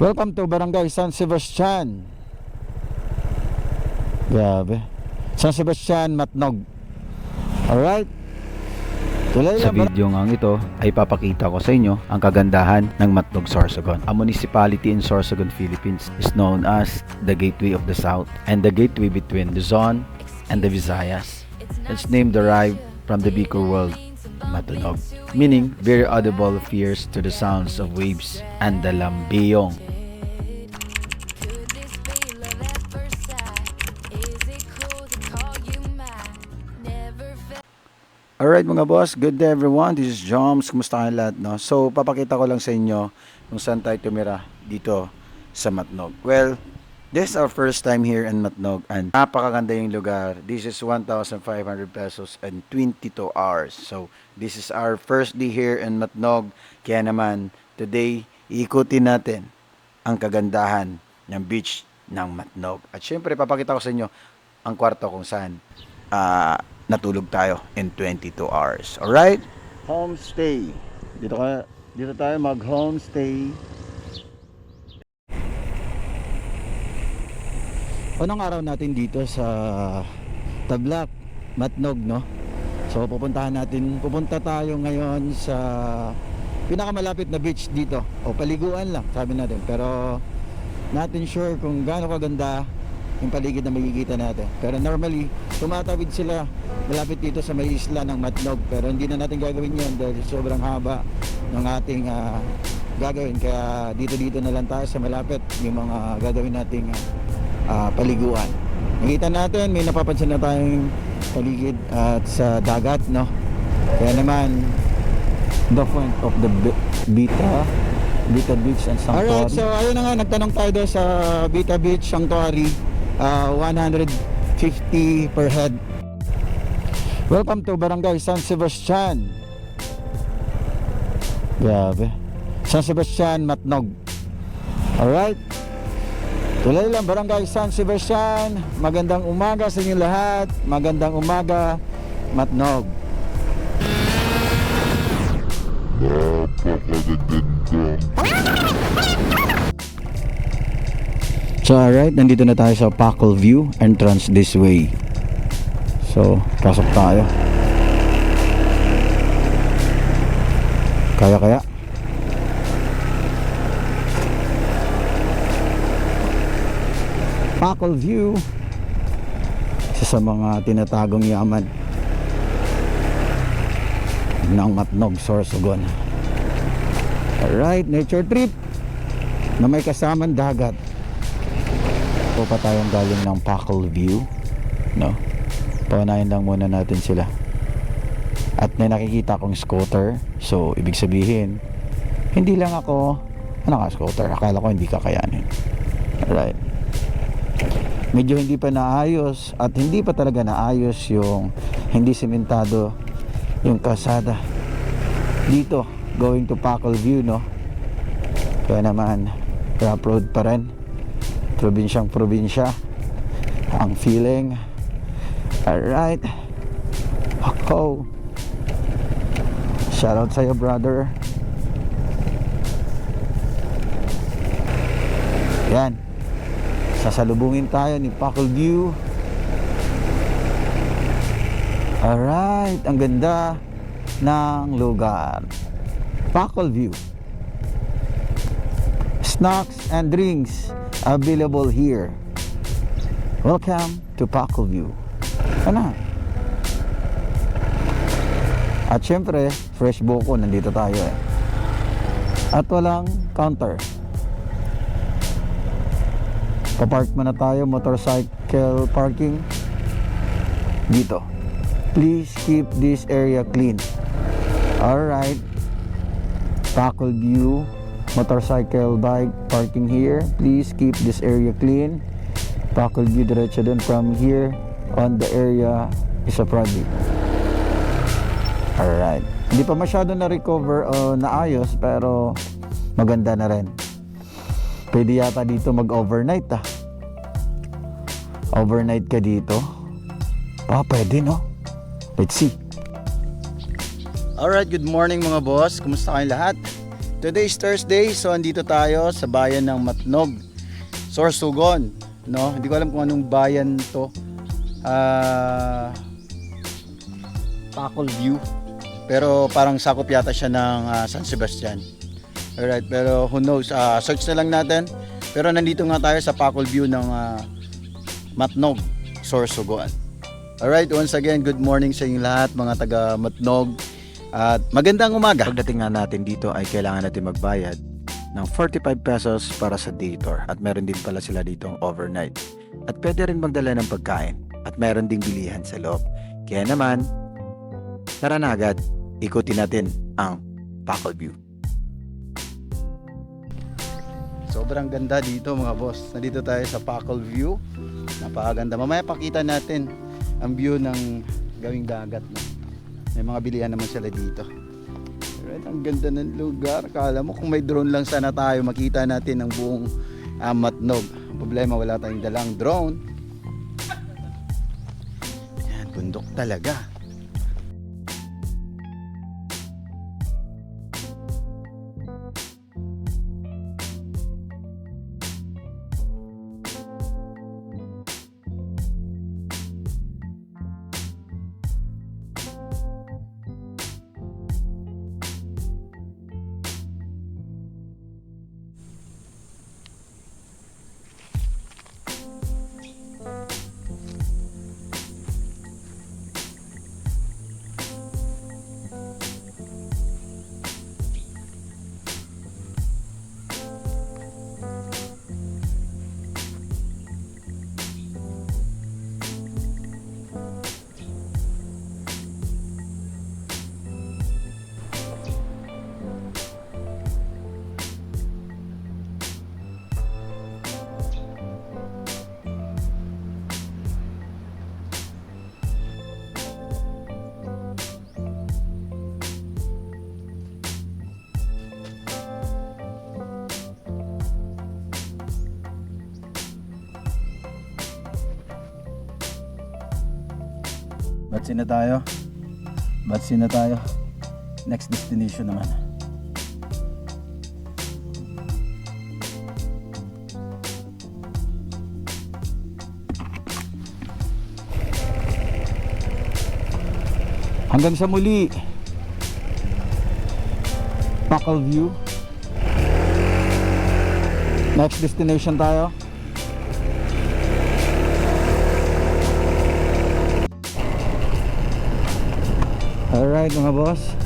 Welcome to Barangay San Sebastian. Grabe. San Sebastian, Matnog. Alright. Tuloy Sa video ngang ito ay papakita ko sa inyo ang kagandahan ng Matnog Sorsogon. A municipality in Sorsogon, Philippines is known as the Gateway of the South and the gateway between Luzon and the Visayas. Its name derived from the Bicol world, Matunog, meaning very audible fears to the sounds of waves and the lambiyong. Alright mga boss, good day everyone. This is Joms. Kumusta kayong lahat? No? So, papakita ko lang sa inyo kung saan tayo tumira dito sa Matnog. Well, this is our first time here in Matnog and napakaganda yung lugar. This is 1,500 pesos and 22 hours. So, this is our first day here in Matnog. Kaya naman, today, iikutin natin ang kagandahan ng beach ng Matnog. At syempre, papakita ko sa inyo ang kwarto kung saan ah, natulog tayo in 22 hours. Alright? Homestay. Dito, ka, dito tayo mag-homestay. Unang araw natin dito sa Tablak, Matnog, no? So pupuntahan natin, pupunta tayo ngayon sa pinakamalapit na beach dito. O paliguan lang, sabi natin. Pero natin sure kung gaano kaganda yung paligid na makikita natin. Pero normally, tumatawid sila malapit dito sa may isla ng Matnog. Pero hindi na natin gagawin yan dahil sobrang haba ng ating ah, gagawin. Kaya dito-dito na lang tayo sa malapit yung mga gagawin nating ah, paliguan. Nakita natin, may napapansin na tayong paligid at sa dagat, no? Kaya naman, the front of the Bi- Bita Bita Beach and Sanctuary. Alright, so ayun na nga, nagtanong tayo doon sa Bita Beach Sanctuary. ah, 150 per head. Welcome to Barangay San Sebastian. Grabe. San Sebastian, Matnog. Alright. Tuloy lang, Barangay San Sebastian. Magandang umaga sa inyo lahat. Magandang umaga, Matnog. So alright, nandito na tayo sa Pacal View, entrance this way. So, pasok tayo. Kaya Pacal View. Isa sa mga tinatagong yaman ng Matnog, Sorsogon. Alright, nature trip na may kasamang dagat. Po pa tayong galing ng Pacal View. No? Paunahin lang muna natin sila. At may nakikita akong scooter. So, ibig sabihin, hindi lang ako ano ka scooter. Akala ko hindi kakayanin. Alright. Medyo hindi pa naayos at hindi pa talaga naayos yung hindi sementado yung kasada dito going to Pacal View no? Kaya naman rough road pa rin. Probinsyang probinsya. Ang feeling. Alright. Ako. Shout out sa'yo brother. Yan sasalubungin tayo ni Pacal View alright ang ganda ng lugar. Pacal View snacks and drinks available here. Welcome to Pacal View ano? At syempre fresh buko nandito tayo eh. At walang counter papark muna tayo motorcycle parking. Dito. Please keep this area clean. Alright. Pacal View. Motorcycle bike parking here. Please keep this area clean. Pacal View diretso dun from here on the area is a project. Alright. Hindi pa masyado na recover o naayos pero maganda na rin pwede yata dito mag overnight ah overnight ka dito ah pwede no let's see Alright, good morning mga boss. Kumusta kayong lahat? Today is Thursday, so andito tayo sa bayan ng Matnog, Sorsogon. No? Hindi ko alam kung anong bayan to. Ah... Pacol View. Pero parang sakop yata siya ng ah, San Sebastian. Alright, pero who knows, ah, search na lang natin. Pero nandito nga tayo sa Pacol View ng ah, Matnog, Sorsogon. Alright, once again, good morning sa inyong lahat mga taga Matnog. At magandang umaga. Pagdating nga natin dito ay kailangan natin magbayad ng 45 pesos para sa day tour at meron din pala sila dito overnight. At pwede rin magdala ng pagkain at meron ding bilihan sa loob. Kaya naman, tara na agad, ikutin natin ang Pacol View. Sobrang ganda dito mga boss. Nandito tayo sa Pacol View. Napakaganda. Mamaya pakita natin ang view ng gawing dagat. No? May mga bilihan naman sila dito. Alright, ang ganda ng lugar. Kala mo kung may drone lang sana tayo, makita natin ang buong ah, Matnog. Problema, wala tayong dalang drone. Yan, bundok talaga. Batsin na tayo. Batsin na tayo. Next destination naman. Hanggang sa muli. Pacal View. Next destination tayo. Alright mga boss.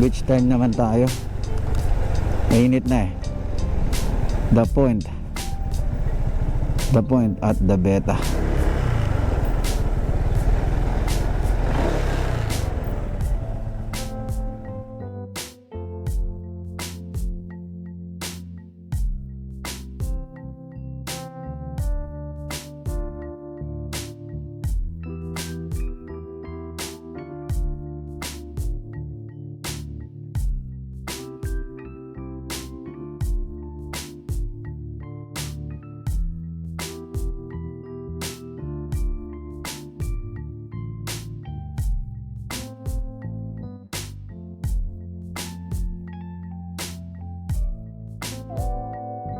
Beach time naman tayo. Mainit na eh. The point. The point at the beta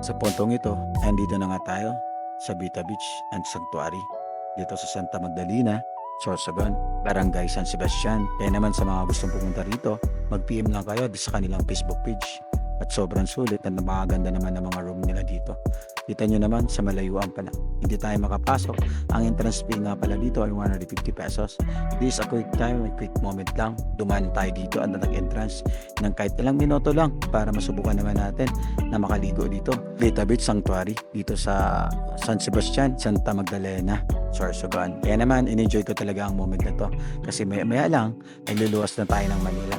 Sa puntong ito, andito na nga tayo sa Bita Beach and Sanctuary dito sa Santa Magdalena, Sorsogon, Barangay San Sebastian. Kaya naman sa mga gustong pumunta rito, mag-PM lang kayo sa kanilang Facebook page. Sobrang sulit at napakaganda naman ng mga room nila dito. Kita nyo naman sa malayuan pa lang. Hindi tayo makapasok. Ang entrance fee nga pala dito ay 150 pesos. This is a quick time, a quick moment lang. Dumaan tayo dito at nag-entrance ng kahit ilang minuto lang para masubukan naman natin na makaligo dito. Vita Beach Sanctuary dito sa San Sebastian, Santa Magdalena, Sorsogon. Kaya naman, in-enjoy ko talaga ang moment na to kasi maya maya lang ay luluwas na tayo ng Manila.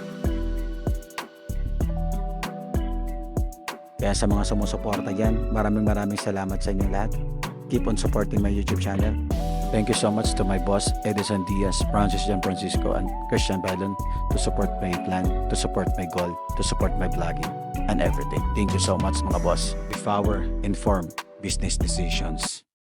Kaya sa mga sumusuporta dyan, maraming maraming salamat sa inyong lahat. Keep on supporting my YouTube channel. Thank you so much to my boss, Edison Diaz, Francis Jan Francisco, and Christian Ballon to support my plan, to support my goal, to support my vlogging, and everything. Thank you so much mga boss. Before, inform business decisions.